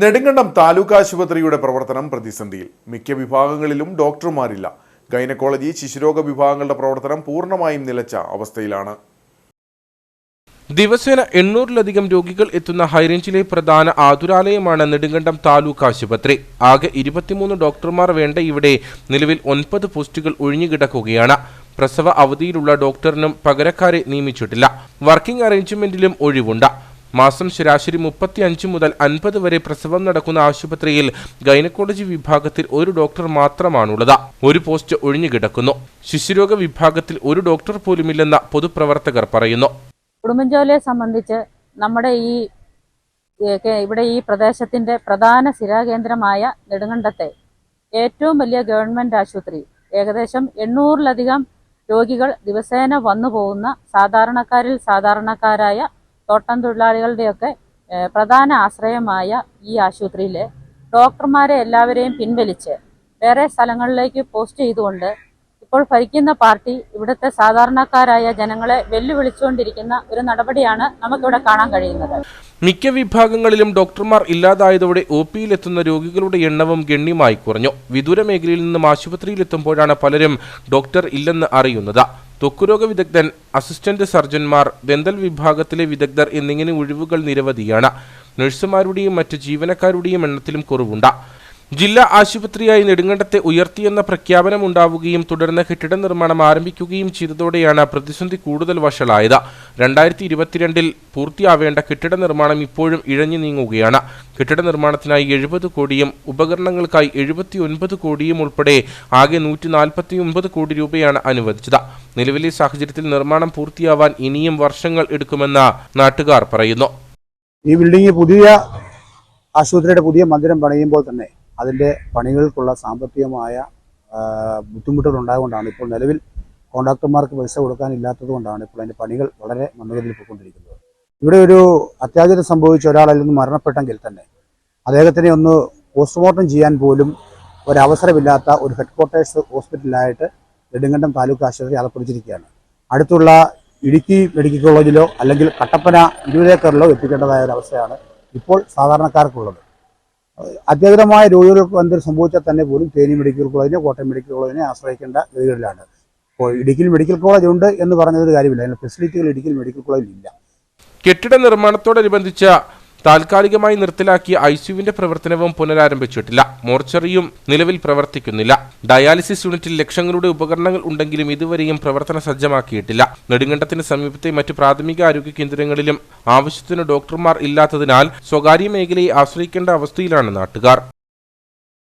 നെടുങ്കണ്ടം താലൂക്ക് ആശുപത്രിയുടെ പ്രവർത്തനം പ്രതിസന്ധിയിൽ. മിക്ക വിഭാഗങ്ങളിലും ഡോക്ടർമാരില്ല. ഗൈനക്കോളജി ശിശുരോഗ വിഭാഗങ്ങളുടെ പ്രവർത്തനം പൂർണമായും നിലച്ച അവസ്ഥയിലാണ്. ദിവസേന എണ്ണൂറിലധികം രോഗികൾ എത്തുന്ന ഹൈറേഞ്ചിലെ പ്രധാന ആതുരാലയമാണ് നെടുങ്കണ്ടം താലൂക്ക് ആശുപത്രി. ആകെ ഇരുപത്തിമൂന്ന് ഡോക്ടർമാർ വേണ്ട ഇവിടെ നിലവിൽ ഒൻപത് പോസ്റ്റുകൾ ഒഴിഞ്ഞുകിടക്കുകയാണ്. പ്രസവ അവധിയിലുള്ള ഡോക്ടറിനും പകരക്കാരെ നിയമിച്ചിട്ടില്ല. വർക്കിംഗ് അറേഞ്ച്മെന്റിലും ഒഴിവുണ്ട്. മാസം ശരാശരി മുപ്പത്തി അഞ്ച് മുതൽ അൻപത് വരെ പ്രസവം നടക്കുന്ന ആശുപത്രിയിൽ ഗൈനക്കോളജി വിഭാഗത്തിൽ ഒരു ഡോക്ടർ മാത്രമാണുള്ളത്. ഒരു പോസ്റ്റ് ഒഴിഞ്ഞുകിടക്കുന്നു ശിശുരോഗ വിഭാഗത്തിൽ ഒരു ഡോക്ടർ പോലുമില്ലെന്ന് പൊതുപ്രവർത്തകർ പറയുന്നു. ഉടുമ്പൻചോലയെ സംബന്ധിച്ച് നമ്മുടെ ഈ ഇവിടെ ഈ പ്രദേശത്തിന്റെ പ്രധാന സ്ഥിരാകേന്ദ്രമായ നെടുങ്കണ്ടത്തെ ഏറ്റവും വലിയ ഗവൺമെന്റ് ആശുപത്രി. ഏകദേശം എണ്ണൂറിലധികം രോഗികൾ ദിവസേന വന്നു പോകുന്ന സാധാരണക്കാരിൽ സാധാരണക്കാരായ തോട്ടം തൊഴിലാളികളുടെയൊക്കെ പ്രധാന ആശ്രയമായ ഈ ആശുപത്രിയിലെ ഡോക്ടർമാരെ എല്ലാവരെയും പിൻവലിച്ച് വേറെ സ്ഥലങ്ങളിലേക്ക് പോസ്റ്റ് ചെയ്തുകൊണ്ട് ഇപ്പോൾ ഭരിക്കുന്ന പാർട്ടി ഇവിടുത്തെ സാധാരണക്കാരായ ജനങ്ങളെ വെല്ലുവിളിച്ചുകൊണ്ടിരിക്കുന്ന ഒരു നടപടിയാണ് നമുക്കിവിടെ കാണാൻ കഴിയുന്നത്. മിക്ക വിഭാഗങ്ങളിലും ഡോക്ടർമാർ ഇല്ലാതായതോടെ ഒ പിയിലെത്തുന്ന രോഗികളുടെ എണ്ണവും ഗണ്യമായി കുറഞ്ഞു. വിദൂര മേഖലയിൽ നിന്നും ആശുപത്രിയിലെത്തുമ്പോഴാണ് പലരും ഡോക്ടർ ഇല്ലെന്ന് അറിയുന്നത്. ത്വക്കുരോഗ വിദഗ്ധൻ അസിസ്റ്റന്റ് സർജൻമാർ ദന്തൽ വിഭാഗത്തിലെ വിദഗ്ധർ എന്നിങ്ങനെ ഒഴിവുകൾ നിരവധിയാണ്. നഴ്സുമാരുടെയും മറ്റ് ജീവനക്കാരുടെയും എണ്ണത്തിലും കുറവുണ്ട്. ജില്ലാ ആശുപത്രിയായി നെടുങ്കണ്ടത്തെ ഉയർത്തിയെന്ന പ്രഖ്യാപനം ഉണ്ടാവുകയും തുടർന്ന് കെട്ടിട നിർമ്മാണം ആരംഭിക്കുകയും ചെയ്തതോടെയാണ് പ്രതിസന്ധി കൂടുതൽ വഷളായത്. രണ്ടായിരത്തി ഇരുപത്തിരണ്ടിൽ പൂർത്തിയാവേണ്ട കെട്ടിട നിർമ്മാണം ഇപ്പോഴും ഇഴഞ്ഞു നീങ്ങുകയാണ്. കെട്ടിട നിർമ്മാണത്തിനായി എഴുപത് കോടിയും ഉപകരണങ്ങൾക്കായി എഴുപത്തി ഒൻപത് കോടിയും ഉൾപ്പെടെ ആകെ നൂറ്റി നാൽപ്പത്തി ഒമ്പത് കോടി രൂപയാണ് അനുവദിച്ചത്. നിലവിലെ സാഹചര്യത്തിൽ നിർമ്മാണം പൂർത്തിയാവാൻ ഇനിയും വർഷങ്ങൾ എടുക്കുമെന്ന് നാട്ടുകാർ പറയുന്നു. ഈ ബിൽഡിംഗ് പുതിയ ആശുപത്രിയുടെ പുതിയ മന്ദിരം പണിയുമ്പോൾ തന്നെ അതിന്റെ പണികൾക്കുള്ള സാമ്പത്തികമായ ബുദ്ധിമുട്ടുകൾ ഉണ്ടായതുകൊണ്ടാണ് ഇപ്പോൾ നിലവിൽ കോൺട്രാക്ടർമാർക്ക് പൈസ കൊടുക്കാനില്ലാത്തത് കൊണ്ടാണ് ഇപ്പോൾ അതിന്റെ പണികൾ വളരെ മന്ദഗതിയിൽ പോയിക്കൊണ്ടിരിക്കുന്നത്. ഇവിടെ ഒരു അത്യാചാരം സംഭവിച്ച ഒരാൾ അല്ലെങ്കിൽ മരണപ്പെട്ടെങ്കിൽ തന്നെ അദ്ദേഹത്തിനെ ഒന്ന് പോസ്റ്റ്മോർട്ടം ചെയ്യാൻ പോലും ഒരവസരമില്ലാത്ത ഒരു ഹെഡ് ക്വാർട്ടേഴ്സ് ഹോസ്പിറ്റലായിട്ട് നെടുങ്കണ്ടം താലൂക്ക് ആശുപത്രി അകപ്പെടുത്തിയിരിക്കുകയാണ് അടുത്തുള്ള ഇടുക്കി മെഡിക്കൽ കോളേജിലോ അല്ലെങ്കിൽ കട്ടപ്പന ഇരുപതേക്കറിലോ എത്തിക്കേണ്ടതായ ഒരു അവസ്ഥയാണ് ഇപ്പോൾ സാധാരണക്കാർക്കുള്ളത്. അത്യധികമായ രോഗികൾക്ക് എന്തെങ്കിലും സംഭവിച്ചാൽ തന്നെ പോലും തേനി മെഡിക്കൽ കോളേജിനെ കോട്ടയം മെഡിക്കൽ കോളേജിനെ ആശ്രയിക്കേണ്ട ഗതികളിലാണ് ഇപ്പോൾ ഇടുക്കിയിൽ മെഡിക്കൽ കോളേജ് ഉണ്ട് എന്ന് പറഞ്ഞതൊരു കാര്യമില്ല. അതിന് ഫെസിലിറ്റികൾ ഇടുക്കിയിൽ മെഡിക്കൽ കോളേജിൽ ഇല്ല. കെട്ടിട നിർമ്മാണത്തോടനുബന്ധിച്ച് താൽക്കാലികമായി നിർത്തലാക്കിയ ഐസിയുവിന്റെ പ്രവർത്തനവും പുനരാരംഭിച്ചിട്ടില്ല. മോർച്ചറിയും നിലവിൽ പ്രവർത്തിക്കുന്നില്ല. ഡയാലിസിസ് യൂണിറ്റിൽ ലക്ഷങ്ങളുടെ ഉപകരണങ്ങൾ ഉണ്ടെങ്കിലും ഇതുവരെയും പ്രവർത്തന സജ്ജമാക്കിയിട്ടില്ല. നെടുങ്കണ്ടത്തിന് സമീപത്തെ മറ്റ് പ്രാഥമിക ആരോഗ്യ കേന്ദ്രങ്ങളിലും ആവശ്യത്തിന് ഡോക്ടർമാർ ഇല്ലാത്തതിനാൽ സ്വകാര്യ മേഖലയെ ആശ്രയിക്കേണ്ട അവസ്ഥയിലാണ് നാട്ടുകാർ.